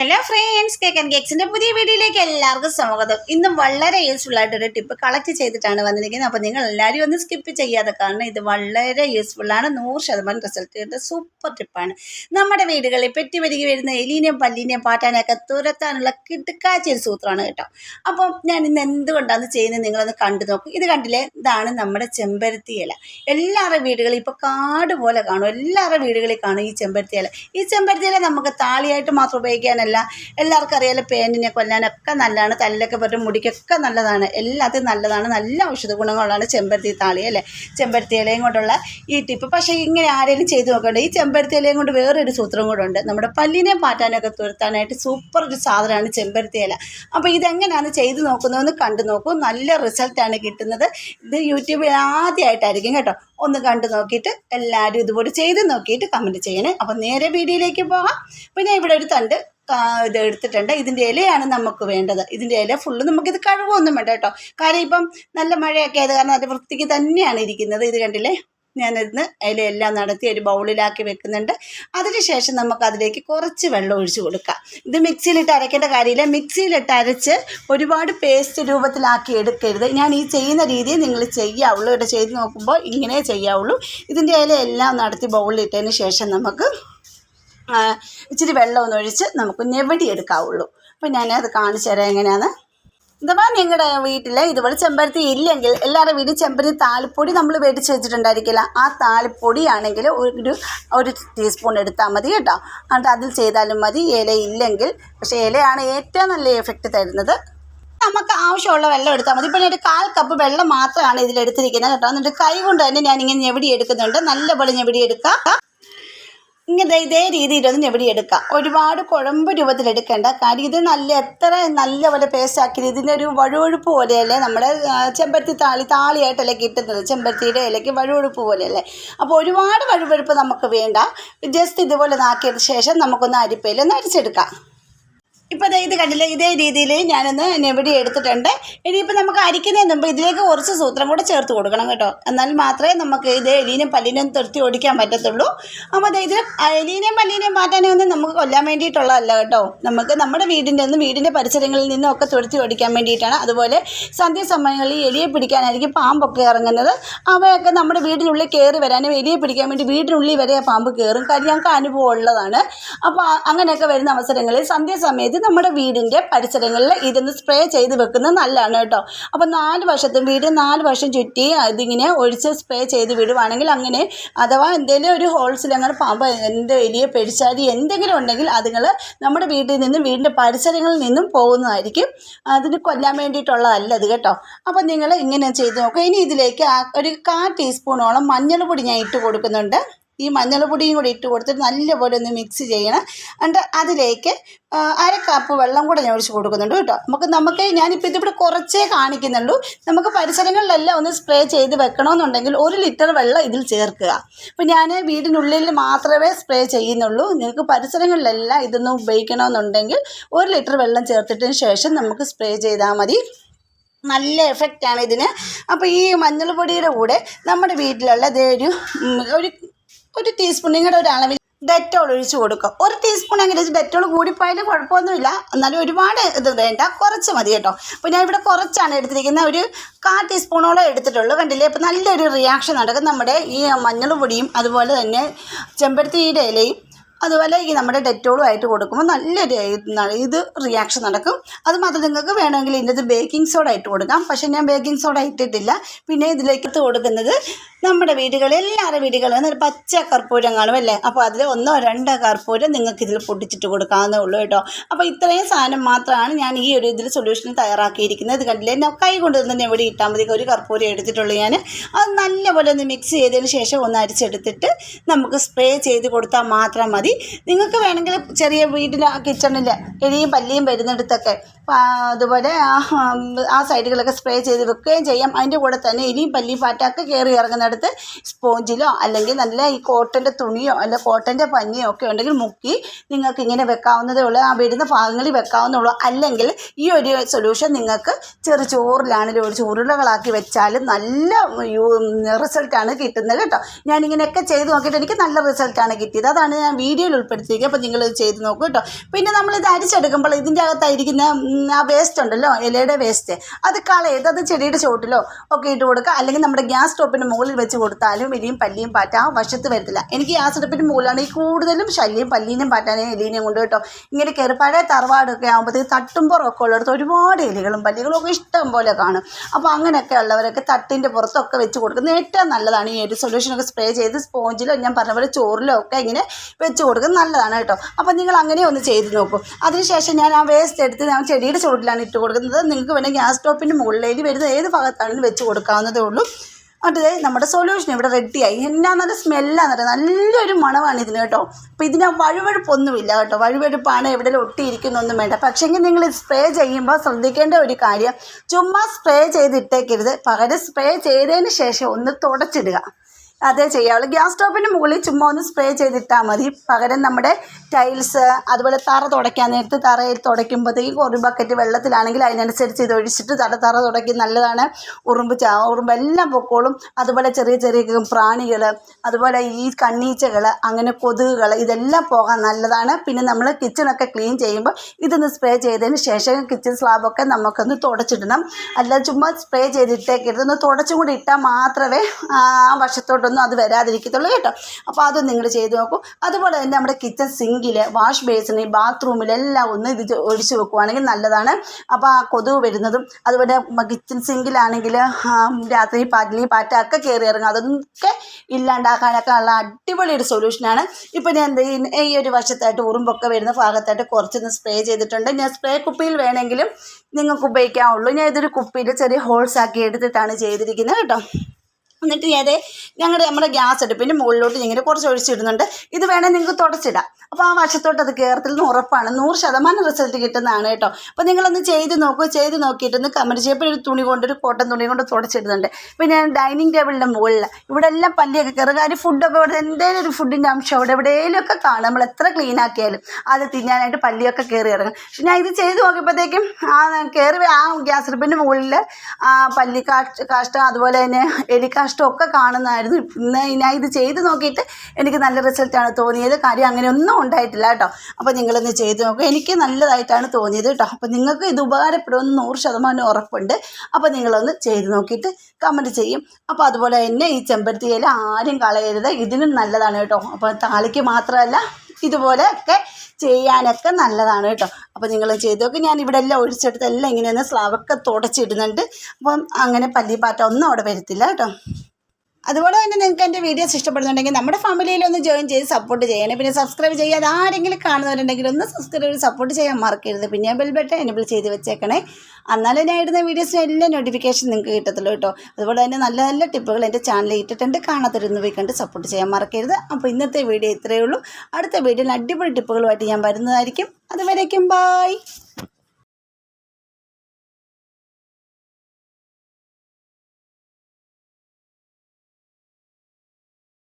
Hello friends cake and കേക്സിന്റെ പുതിയ വീഡിയോയിലേക്ക് എല്ലാവർക്കും സ്വാഗതം. ഇന്നും വളരെ യൂസ്ഫുൾ ആയിട്ടൊരു ടിപ്പ് കളക്ട് ചെയ്തിട്ടാണ് വന്നിരിക്കുന്നത്. അപ്പോൾ നിങ്ങൾ എല്ലാവരും ഒന്ന് സ്കിപ്പ് ചെയ്യാതെ കാരണം ഇത് വളരെ യൂസ്ഫുൾ ആണ്. നൂറ് ശതമാനം റിസൾട്ട് കിട്ടുന്ന സൂപ്പർ ടിപ്പാണ് നമ്മുടെ വീടുകളിൽ പെറ്റി പെരുകി വരുന്ന എലിനെയും പല്ലിനെയും പാറ്റാനെയൊക്കെ തുരത്താനുള്ള കിടുക്കാച്ച ഒരു സൂത്രമാണ് കേട്ടോ. അപ്പം ഞാൻ ഇന്ന് എന്തുകൊണ്ടാണ് ചെയ്യുന്നത് നിങ്ങളൊന്ന് കണ്ടു നോക്കും. ഇത് കണ്ടില്ലേ? ഇതാണ് നമ്മുടെ ചെമ്പരത്തി ഇല. എല്ലാവരുടെ വീടുകളിൽ ഇപ്പോൾ കാട് പോലെ കാണും. എല്ലാവരുടെ വീടുകളിൽ കാണും ഈ ചെമ്പരത്തി ഇല. ഈ ചെമ്പരത്തി ഇല നമുക്ക് താളിയായിട്ട് മാത്രം ഉപയോഗിക്കാനല്ല എല്ലാവർക്കും അറിയാലോ പേനിനെ കൊല്ലാനൊക്കെ നല്ലതാണ്. തല്ലൊക്കെ പറ്റും മുടിക്കൊക്കെ നല്ലതാണ്. എല്ലാത്തിനും നല്ലതാണ്. നല്ല ഔഷധ ഗുണങ്ങളാണ് ചെമ്പരത്തി താളി അല്ലേ? ചെമ്പരത്തി ഇലയും കൊണ്ടുള്ള ഈ ടിപ്പ് പക്ഷേ ഇങ്ങനെ ആരെങ്കിലും ചെയ്ത് നോക്കണ്ട? ഈ ചെമ്പരത്തി ഇലയും കൊണ്ട് വേറൊരു സൂത്രം കൂടെ ഉണ്ട്. നമ്മുടെ പല്ലിനെ പാറ്റാനൊക്കെ തുരത്താനായിട്ട് സൂപ്പർ ഒരു സാധനമാണ് ചെമ്പരത്തി ഇല. അപ്പോൾ ഇതെങ്ങനെയാണ് ചെയ്ത് നോക്കുന്നതെന്ന് കണ്ടു നോക്കൂ. നല്ല റിസൾട്ടാണ് കിട്ടുന്നത്. ഇത് യൂട്യൂബിൽ ആദ്യമായിട്ടായിരിക്കും കേട്ടോ. ഒന്ന് കണ്ടു നോക്കിയിട്ട് എല്ലാവരും ഇതുപോലെ ചെയ്ത് നോക്കിയിട്ട് കമന്റ് ചെയ്യണേ. അപ്പം നേരെ വീഡിയോയിലേക്ക് പോകാം. പിന്നെ ഇവിടെ ഒരു തണ്ട്. ഇത് എടുത്തിട്ടുണ്ട്. ഇതിന്റെ ഇലയാണ് നമുക്ക് വേണ്ടത്. ഇതിന്റെ ഇല ഫുള്ള് നമുക്കിത് കഴിവൊന്നും വേണ്ട കേട്ടോ. കാര്യം ഇപ്പം നല്ല മഴയൊക്കെ ആയത് കാരണം അതിന്റെ വൃത്തിക്ക് തന്നെയാണ് ഇരിക്കുന്നത്. ഇത് കണ്ടില്ലേ? ഞാനിന്ന് ഇലയെല്ലാം നടത്തി ഒരു ബൗളിലാക്കി വെക്കുന്നുണ്ട്. അതിനുശേഷം നമുക്ക് അതിലേക്ക് കുറച്ച് വെള്ളം ഒഴിച്ച് കൊടുക്കാം. ഇത് മിക്സിയിലിട്ട് അരയ്ക്കേണ്ട കാര്യമില്ല. മിക്സിയിലിട്ട് അരച്ച് ഒരുപാട് പേസ്റ്റ് രൂപത്തിലാക്കി എടുക്കരുത്. ഞാൻ ഈ ചെയ്യുന്ന രീതിയിൽ നിങ്ങൾ ചെയ്യാവുള്ളൂ. ഇവിടെ ചെയ്ത് നോക്കുമ്പോൾ ഇങ്ങനെ ചെയ്യാവുള്ളൂ. ഇതിന്റെ ഇലയെല്ലാം നടത്തി ബൗളിലിട്ടതിന് ശേഷം നമുക്ക് ഇച്ചിരി വെള്ളം ഒന്ന് ഒഴിച്ച് നമുക്ക് ഞെവടി എടുക്കാവുള്ളൂ. അപ്പം ഞാനത് കാണിച്ചു തരാം എങ്ങനെയാണ് അഥവാ ഞങ്ങളുടെ വീട്ടിൽ ഇതുപോലെ ചെമ്പരത്തി ഇല്ലെങ്കിൽ എല്ലാവരുടെ വീട്ടിൽ ചെമ്പരത്തി താൽപ്പൊടി നമ്മൾ മേടിച്ച് വെച്ചിട്ടുണ്ടായിരിക്കില്ല. ആ താളിപ്പൊടി ആണെങ്കിൽ ഒരു ഒരു ടീസ്പൂൺ എടുത്താൽ മതി കേട്ടോ. എന്നിട്ട് അതിൽ ചെയ്താലും മതി. ഇല ഇല്ലെങ്കിൽ പക്ഷേ ഇലയാണ് ഏറ്റവും നല്ല എഫക്റ്റ് തരുന്നത്. നമുക്ക് ആവശ്യമുള്ള വെള്ളം എടുത്താൽ മതി. ഇപ്പോൾ ഞാൻ ഒരു കാൽ കപ്പ് വെള്ളം മാത്രമാണ് ഇതിൽ എടുത്തിരിക്കുന്നത് കേട്ടോ. എന്നിട്ട് കൈ കൊണ്ട് തന്നെ ഞാനിങ്ങനെ ഞെവിടി എടുക്കുന്നുണ്ട്. നല്ലപോലെ ഞെവിടി എടുക്കാം. ഇങ്ങനെ ഇതേ രീതിയിലൊന്നും എവിടെ എടുക്കാം? ഒരുപാട് കുഴമ്പ് രൂപത്തിൽ എടുക്കേണ്ട കാര്യം. ഇത് നല്ല എത്ര നല്ലപോലെ പേസ്റ്റ് ആക്കി ഇതിന്റെ ഒരു വഴുവഴുപ്പ് പോലെയല്ലേ നമ്മുടെ ചെമ്പരത്തി താളി താളിയായിട്ടല്ലേ കിട്ടുന്നത്. ചെമ്പരത്തിയുടെ ഇലയ്ക്ക് വഴുവഴുപ്പ് പോലെയല്ലേ. അപ്പോൾ ഒരുപാട് വഴുവഴുപ്പ് നമുക്ക് വേണ്ട. ജസ്റ്റ് ഇതുപോലെ നാക്കിയതിന് ശേഷം നമുക്കൊന്ന് അരിപ്പയിൽ ഒന്ന് അരിച്ചെടുക്കാം. ഇപ്പോൾ ഇത് കണ്ടില്ലേ? ഇതേ രീതിയിൽ ഞാനൊന്ന് നെവിടി എടുത്തിട്ടുണ്ട്. ഇനിയിപ്പോൾ നമുക്ക് അരിക്കുന്നതിന് മുമ്പ് ഇതിലേക്ക് കുറച്ച് സൂത്രം കൂടെ ചേർത്ത് കൊടുക്കണം കേട്ടോ. എന്നാൽ മാത്രമേ നമുക്ക് ഇത് എലീനും പല്ലിനും തുരുത്തി ഓടിക്കാൻ പറ്റത്തുള്ളൂ. അപ്പോൾ ഇത് എലീനെയും പല്ലിനെയും മാറ്റാനൊന്നും നമുക്ക് കൊല്ലാൻ വേണ്ടിയിട്ടുള്ളതല്ല കേട്ടോ. നമുക്ക് നമ്മുടെ വീടിന്റെ ഒന്നും വീടിന്റെ പരിസരങ്ങളിൽ നിന്നും ഒക്കെ തുരുത്തി ഓടിക്കാൻ വേണ്ടിയിട്ടാണ്. അതുപോലെ സന്ധ്യാസമയങ്ങളിൽ എലിയെ പിടിക്കാനായിരിക്കും പാമ്പൊക്കെ ഇറങ്ങുന്നത്. അവയൊക്കെ നമ്മുടെ വീടിനുള്ളിൽ കയറി വരാനും എലിയെ പിടിക്കാൻ വേണ്ടി വീടിനുള്ളിൽ വരെ ആ പാമ്പ് കയറും കാര്യം ഞങ്ങൾക്ക് അനുഭവം ഉള്ളതാണ് അപ്പോൾ അങ്ങനെയൊക്കെ വരുന്ന അവസരങ്ങളിൽ സന്ധ്യാസമയത്ത് നമ്മുടെ വീടിന്റെ പരിസരങ്ങളിൽ ഇതൊന്ന് സ്പ്രേ ചെയ്ത് വെക്കുന്നത് നല്ലതാണ് കേട്ടോ. അപ്പോൾ നാല് വശത്തും വീട് നാല് വശം ചുറ്റി അതിങ്ങനെ ഒഴിച്ച് സ്പ്രേ ചെയ്ത് വിടുവാണെങ്കിൽ അങ്ങനെ അഥവാ എന്തെങ്കിലും ഒരു ഹോൾസിൽ അങ്ങനെ പാമ്പ് എന്ത് എലിയെ പെടിച്ചാടി എന്തെങ്കിലും ഉണ്ടെങ്കിൽ അതുങ്ങൾ നമ്മുടെ വീട്ടിൽ നിന്നും വീടിന്റെ പരിസരങ്ങളിൽ നിന്നും പോകുന്നതായിരിക്കും. അതിന് കൊല്ലാൻ വേണ്ടിയിട്ടുള്ളതല്ല അത് കേട്ടോ. അപ്പോൾ നിങ്ങൾ ഇങ്ങനെ ചെയ്ത് നോക്കുക ഇനി ഇതിലേക്ക് ഒരു കാ ടീസ്പൂണോളം മഞ്ഞൾപ്പൊടി ഞാൻ ഇട്ട് കൊടുക്കുന്നുണ്ട്. ഈ മഞ്ഞൾപ്പൊടിയും കൂടി ഇട്ട് കൊടുത്തിട്ട് നല്ലപോലെ ഒന്ന് മിക്സ് ചെയ്യണം. എന്നിട്ട് അതിലേക്ക് അര കപ്പ് വെള്ളം കൂടെ ഞാൻ ഒഴിച്ച് കൊടുക്കുന്നുണ്ട് കേട്ടോ. നമുക്ക് നമുക്ക് ഞാനിപ്പോൾ ഇതിവിടെ കുറച്ചേ കാണിക്കുന്നുള്ളൂ. നമുക്ക് പരിസരങ്ങളിലെല്ലാം ഒന്ന് സ്പ്രേ ചെയ്ത് വെക്കണമെന്നുണ്ടെങ്കിൽ ഒരു ലിറ്റർ വെള്ളം ഇതിൽ ചേർക്കുക. അപ്പോൾ ഞാൻ വീടിനുള്ളിൽ മാത്രമേ സ്പ്രേ ചെയ്യുന്നുള്ളൂ. നിങ്ങൾക്ക് പരിസരങ്ങളിലെല്ലാം ഇതൊന്ന് ഉപയോഗിക്കണമെന്നുണ്ടെങ്കിൽ ഒരു ലിറ്റർ വെള്ളം ചേർത്തിട്ടതിന് ശേഷം നമുക്ക് സ്പ്രേ ചെയ്താൽ മതി. നല്ല എഫക്റ്റാണ് ഇതിന്. അപ്പോൾ ഈ മഞ്ഞൾപ്പൊടിയുടെ കൂടെ നമ്മുടെ വീട്ടിലുള്ള ഇതേ ഒരു ഒരു ഒരു ടീസ്പൂൺ നിങ്ങളുടെ ഒരു അളവിൽ ഡെറ്റോൾ ഒഴിച്ച് കൊടുക്കുക ഒരു ടീസ്പൂൺ അങ്ങനെ ഡെറ്റോൾ കൂടിപ്പോയാലും കുഴപ്പമൊന്നുമില്ല. എന്നാലും ഒരുപാട് ഇത് വേണ്ട. കുറച്ച് മതി കേട്ടോ. അപ്പോൾ ഞാൻ ഇവിടെ കുറച്ചാണ് എടുത്തിരിക്കുന്നത്. ഒരു കാ ടീസ്പൂണോളം എടുത്തിട്ടുള്ളൂ. കണ്ടില്ലേ? അപ്പോൾ നല്ലൊരു റിയാക്ഷൻ നടക്കും. നമ്മുടെ ഈ മഞ്ഞൾ പൊടിയും അതുപോലെ തന്നെ ചെമ്പരത്തിയുടെ ഇലയും അതുപോലെ ഈ നമ്മുടെ ഡെറ്റോളും ആയിട്ട് കൊടുക്കുമ്പോൾ നല്ലൊരു ഇത് റിയാക്ഷൻ നടക്കും. അത് മാത്രം നിങ്ങൾക്ക് വേണമെങ്കിൽ ഇതിന്റെ ബേക്കിംഗ് സോഡ ഇട്ട് കൊടുക്കാം. പക്ഷേ ഞാൻ ബേക്കിംഗ് സോഡ ഇട്ടിട്ടില്ല. പിന്നെ ഇതിലേക്ക് കൊടുക്കുന്നത് നമ്മുടെ വീടുകളിൽ എല്ലാവരുടെ വീടുകളിൽ ഒരു പച്ച കർപ്പൂരം കാണും അല്ലേ? അപ്പോൾ അതിൽ ഒന്നോ രണ്ടോ കർപ്പൂരം നിങ്ങൾക്ക് ഇതിൽ പൊട്ടിച്ചിട്ട് കൊടുക്കാവുന്നേ ഉള്ളൂ കേട്ടോ. അപ്പോൾ ഇത്രയും സാധനം മാത്രമാണ് ഞാൻ ഈ ഒരു ഇതിൽ സൊല്യൂഷൻ തയ്യാറാക്കിയിരിക്കുന്നത്. ഇത് കണ്ടില്ലേ? ഞാൻ കൈ കൊണ്ട് തന്നെ എവിടെ ഇട്ടാൽ മതി. ഒരു കർപ്പൂരം എടുത്തിട്ടുള്ളൂ ഞാൻ. അത് നല്ലപോലെ ഒന്ന് മിക്സ് ചെയ്തതിന് ശേഷം ഒന്ന് അരിച്ചെടുത്തിട്ട് നമുക്ക് സ്പ്രേ ചെയ്ത് കൊടുത്താൽ മാത്രം മതി. നിങ്ങൾക്ക് വേണമെങ്കിൽ ചെറിയ വീട്ടിൽ കിച്ചണിൽ എലിയും പല്ലിയും വരുന്നിടത്തൊക്കെ അതുപോലെ ആ, സൈഡുകളൊക്കെ സ്പ്രേ ചെയ്ത് വെക്കുകയും ചെയ്യാം. അതിന്റെ കൂടെ തന്നെ എലിയും പല്ലിയും പാറ്റൊക്കെ കയറി ഇറങ്ങുന്നിടത്ത് ചെയ്യുന്നിടത്ത് സ്പോഞ്ചിലോ അല്ലെങ്കിൽ നല്ല ഈ കോട്ടന്റെ തുണിയോ അല്ല കോട്ടന്റെ പഞ്ഞിയോ ഒക്കെ ഉണ്ടെങ്കിൽ മുക്കി നിങ്ങൾക്ക് ഇങ്ങനെ വെക്കാവുന്നതേ ഉള്ളൂ. ആ വരുന്ന ഭാഗങ്ങളിൽ വെക്കാവുന്നുള്ളൂ അല്ലെങ്കിൽ ഈ ഒരു സൊല്യൂഷൻ നിങ്ങൾക്ക് ചെറു ചോറിലാണെങ്കിലും ഒരു ഉരുളകളാക്കി വെച്ചാൽ നല്ല റിസൾട്ടാണ് കിട്ടുന്നത് കേട്ടോ. ഞാനിങ്ങനെയൊക്കെ ചെയ്ത് നോക്കിയിട്ട് എനിക്ക് നല്ല റിസൾട്ടാണ് കിട്ടിയത്. അതാണ് ഞാൻ വീഡിയോയിൽ ഉൾപ്പെടുത്തിയത് അപ്പോൾ നിങ്ങൾ ചെയ്ത് നോക്കൂ കേട്ടോ. പിന്നെ നമ്മളിത് അരിച്ചെടുക്കുമ്പോൾ ഇതിന്റെ അകത്തായിരിക്കുന്ന ആ വേസ്റ്റ് ഉണ്ടല്ലോ ഇലയുടെ വേസ്റ്റ് അത് കളയത് അത് ചെടിയുടെ ചോട്ടിലോ ഒക്കെ ഇട്ട് കൊടുക്കുക. അല്ലെങ്കിൽ നമ്മുടെ ഗ്യാസ് സ്റ്റോപ്പിന്റെ മുകളിൽ വെച്ച് കൊടുത്താലും എലിയും പല്ലിയും പാറ്റ ആ വശത്ത് വരത്തില്ല. എനിക്ക് ഗ്യാസ് അടുപ്പിന്റെ മുകളിലാണ് ഈ കൂടുതലും ശല്യം പല്ലീനെയും പാറ്റാനെയും എലീനെയും കൊണ്ട് കേട്ടോ. ഇങ്ങനെ കയറി പഴയ തറവാടൊക്കെ ആകുമ്പോഴത്തേക്ക് തട്ടുമ്പുറമൊക്കെ ഉള്ളിടത്ത് ഒരുപാട് എലികളും പല്ലികളും ഒക്കെ ഇഷ്ടം പോലെ കാണും. അപ്പോൾ അങ്ങനെയൊക്കെ ഉള്ളവരൊക്കെ തട്ടിന്റെ പുറത്തൊക്കെ വെച്ച് കൊടുക്കുന്നത് ഏറ്റവും നല്ലതാണ്. ഈ ഒരു സൊല്യൂഷനൊക്കെ സ്പ്രേ ചെയ്ത് സ്പോഞ്ചിലോ ഞാൻ പറഞ്ഞ പോലെ ചോറിലോ ഒക്കെ ഇങ്ങനെ വെച്ച് കൊടുക്കുന്നത് നല്ലതാണ് കേട്ടോ. അപ്പോൾ നിങ്ങൾ അങ്ങനെ ഒന്ന് ചെയ്ത് നോക്കൂ. അതിനുശേഷം ഞാൻ ആ വേസ്റ്റ് എടുത്ത് ഞാൻ ചെടിയുടെ ചുവട്ടിലാണ് ഇട്ട് കൊടുക്കുന്നത്. നിങ്ങൾക്ക് വേണമെങ്കിൽ ഗ്യാസ് സ്റ്റോപ്പിന്റെ മുകളിലേക്ക് വരുന്ന ഏത് ഭാഗത്താണെങ്കിലും വെച്ച് കൊടുക്കാവുന്നതേ ഉള്ളൂ. അത് നമ്മുടെ സൊല്യൂഷൻ ഇവിടെ റെഡിയായി എന്നാ നല്ല സ്മെല്ലാന്ന് നല്ലൊരു മണമാണ് ഇതിന് കേട്ടോ. അപ്പോൾ ഇതിന് വഴുവഴുപ്പൊന്നുമില്ല കേട്ടോ. വഴുവഴുപ്പാണ് എവിടെ ഒട്ടിയിരിക്കുന്നൊന്നും വേണ്ട. പക്ഷേങ്കിൽ നിങ്ങൾ സ്പ്രേ ചെയ്യുമ്പോൾ ശ്രദ്ധിക്കേണ്ട ഒരു കാര്യം ചുമ്മാ സ്പ്രേ ചെയ്തിട്ടേക്കരുത്. പകരം സ്പ്രേ ചെയ്തതിന് ശേഷം ഒന്ന് തുടച്ചിടുക. അതേ ചെയ്യാവുള്ളൂ. ഗ്യാസ് സ്റ്റോപ്പിന് മുകളിൽ ചുമ്മാ ഒന്ന് സ്പ്രേ ചെയ്തിട്ടാൽ മതി. പകരം നമ്മുടെ ടൈൽസ് അതുപോലെ തറ തുടയ്ക്കാൻ നേരത്ത് തറയിൽ തുടയ്ക്കുമ്പോഴത്തേക്ക് ഒരു ബക്കറ്റ് വെള്ളത്തിലാണെങ്കിൽ അതിനനുസരിച്ച് ഇത് ഒഴിച്ചിട്ട് തറ തറ തുടയ്ക്കും. നല്ലതാണ്. ഉറുമ്പ് ചാ ഉറുമ്പ് എല്ലാം പൊക്കോളും. അതുപോലെ ചെറിയ ചെറിയ പ്രാണികൾ അതുപോലെ ഈ കണ്ണീച്ചകൾ അങ്ങനെ കൊതുകുകൾ ഇതെല്ലാം പോകാൻ നല്ലതാണ്. പിന്നെ നമ്മൾ കിച്ചണൊക്കെ ക്ലീൻ ചെയ്യുമ്പോൾ ഇതൊന്ന് സ്പ്രേ ചെയ്തതിന് ശേഷം കിച്ചൺ സ്ലാബൊക്കെ നമുക്കൊന്ന് തുടച്ചിടണം. അല്ലാതെ ചുമ്മാ സ്പ്രേ ചെയ്തിട്ടേക്കരുത്. ഒന്ന് തുടച്ചും കൂടി ഇട്ടാൽ മാത്രമേ ആ വശത്തോട്ടൊന്നും അത് വരാതിരിക്കത്തുള്ളൂ കേട്ടോ. അപ്പോൾ അത് നിങ്ങൾ ചെയ്ത് നോക്കൂ. അതുപോലെ തന്നെ നമ്മുടെ കിച്ചൺ സിങ്കിൽ വാഷ് ബേസിന് ബാത്റൂമിലെല്ലാം ഒന്ന് ഇത് ഒഴിച്ചു വെക്കുവാണെങ്കിൽ നല്ലതാണ്. അപ്പോൾ ആ കൊതുക് വരുന്നതും അതുപോലെ കിച്ചൺ സിങ്കിലാണെങ്കിൽ രാത്രി പല്ലി പാറ്റ ഒക്കെ കയറി ഇറങ്ങും. അതൊക്കെ ഇല്ലാണ്ടാക്കാനൊക്കെ ഉള്ള അടിപൊളി ഒരു സൊല്യൂഷനാണ് ഇപ്പോൾ ഞാൻ എന്താ ഈ ഒരു വശത്തായിട്ട് ഉറുമ്പൊക്കെ വരുന്ന ഭാഗത്തായിട്ട് കുറച്ചൊന്ന് സ്പ്രേ ചെയ്തിട്ടുണ്ട്. ഞാൻ സ്പ്രേ കുപ്പിയിൽ വേണമെങ്കിലും നിങ്ങൾക്ക് ഉപയോഗിക്കാവുള്ളൂ. ഞാൻ ഇതൊരു കുപ്പിയിൽ ചെറിയ ഹോൾസ് ആക്കി എടുത്തിട്ടാണ് ചെയ്തിരിക്കുന്നത് കേട്ടോ. എന്നിട്ട് ഏതേ? ഞങ്ങളുടെ നമ്മുടെ ഗ്യാസ് അടുപ്പിന്റെ മുകളിലോട്ട് ഇങ്ങനെ കുറച്ച് ഒഴിച്ചിടുന്നുണ്ട്. ഇത് വേണേൽ നിങ്ങൾക്ക് തുടച്ചിടാം. അപ്പോൾ ആ വശത്തോട്ട് അത് കയറത്തില്ലെന്ന് ഉറപ്പാണ്. നൂറ് ശതമാനം റിസൾട്ട് കിട്ടുന്നതാണ് കേട്ടോ. അപ്പോൾ നിങ്ങളൊന്ന് ചെയ്ത് നോക്കൂ ചെയ്ത് നോക്കിയിട്ടൊന്ന് കമന്റ് ചെയ്യുമ്പോൾ ഒരു തുണി കൊണ്ട് ഒരു കോട്ടൺ തുണി കൊണ്ട് തുടച്ചിടുന്നുണ്ട്. പിന്നെ ഡൈനിങ് ടേബിളിന്റെ മുകളിൽ ഇവിടെ എല്ലാം പല്ലിയൊക്കെ കയറുക കാര്യം ഫുഡൊക്കെ ഇവിടെ എന്തെങ്കിലും ഒരു ഫുഡിന്റെ അംശം അവിടെ എവിടെയെങ്കിലുമൊക്കെ കാണും. നമ്മൾ എത്ര ക്ലീൻ ആക്കിയാലും അത് തിന്നാനായിട്ട് പല്ലിയൊക്കെ കയറി ഇറങ്ങും. പക്ഷെ ഞാൻ ഇത് ചെയ്ത് നോക്കിയപ്പോഴത്തേക്കും ആ കയറി ആ ഗ്യാസ് അടുപ്പിന്റെ മുകളിൽ പല്ലി കാഷ്ട കാഷ്ടം അതുപോലെ തന്നെ എലിക്കാഷ്ടം ഒക്കെ കാണുന്നതായിരുന്നു. ഇന്ന് ഞാൻ ഇത് ചെയ്ത് നോക്കിയിട്ട് എനിക്ക് നല്ല റിസൾട്ടാണ് തോന്നിയത്. കാര്യം അങ്ങനെയൊന്നും ഉണ്ടായിട്ടില്ല കേട്ടോ. അപ്പോൾ നിങ്ങളൊന്ന് ചെയ്ത് നോക്കുക എനിക്ക് നല്ലതായിട്ടാണ് തോന്നിയത് കേട്ടോ. അപ്പോൾ നിങ്ങൾക്ക് ഇത് ഉപകാരപ്പെടുമെന്ന് നൂറ് ശതമാനം ഉറപ്പുണ്ട്. അപ്പോൾ നിങ്ങളൊന്ന് ചെയ്ത് നോക്കിയിട്ട് കമന്റ് ചെയ്യും. അപ്പോൾ അതുപോലെ തന്നെ ഈ ചെമ്പരത്തി ഇല ആരും കളയരുത്. ഇതിനും നല്ലതാണ് കേട്ടോ. അപ്പോൾ താളിക്ക് മാത്രമല്ല ഇതുപോലെ ഒക്കെ ചെയ്യാനൊക്കെ നല്ലതാണ് കേട്ടോ. അപ്പോൾ നിങ്ങൾ ചെയ്ത് നോക്കി. ഞാൻ ഇവിടെ എല്ലാം ഒഴിച്ചെടുത്ത് എല്ലാം ഇങ്ങനെയൊന്ന് സ്ലാവൊക്കെ തുടച്ചിടുന്നുണ്ട്. അപ്പം അങ്ങനെ പല്ലി പല്ലിപ്പാറ്റ ഒന്നും അവിടെ വരത്തില്ല കേട്ടോ. അതുപോലെ തന്നെ നിങ്ങൾക്ക് എന്റെ വീഡിയോസ് ഇഷ്ടപ്പെടുന്നുണ്ടെങ്കിൽ നമ്മുടെ ഫാമിലിയിൽ ഒന്ന് ജോയിൻ ചെയ്ത് സപ്പോർട്ട് ചെയ്യണേ. പിന്നെ സബ്സ്ക്രൈബ് ചെയ്യാതെ ആരെങ്കിലും കാണുന്നവരുണ്ടെങ്കിൽ ഒന്ന് സബ്സ്ക്രൈബ് സപ്പോർട്ട് ചെയ്യാൻ മറക്കരുത്. പിന്നെ ബെൽ ബട്ടൺ എനബിൾ ചെയ്ത് വെച്ചേക്കണേ. എന്നാലും ഞാൻ ഇടുന്ന വീഡിയോസിന് എല്ലാ നോട്ടിഫിക്കേഷൻ നിങ്ങൾക്ക് കിട്ടത്തുള്ളൂ കേട്ടോ. അതുപോലെ തന്നെ നല്ല നല്ല ടിപ്പുകൾ എന്റെ ചാനലിൽ ഇട്ടിട്ടുണ്ട്. കാണാത്തരുന്ന് പോയി കണ്ട് സപ്പോർട്ട് ചെയ്യാൻ മറക്കരുത്. അപ്പോൾ ഇന്നത്തെ വീഡിയോ ഇത്രയേ ഉള്ളൂ. അടുത്ത വീഡിയോയിൽ അടിപൊളി ടിപ്പുകളുമായിട്ട് ഞാൻ വരുന്നതായിരിക്കും. അതുവരേക്കും ബായ്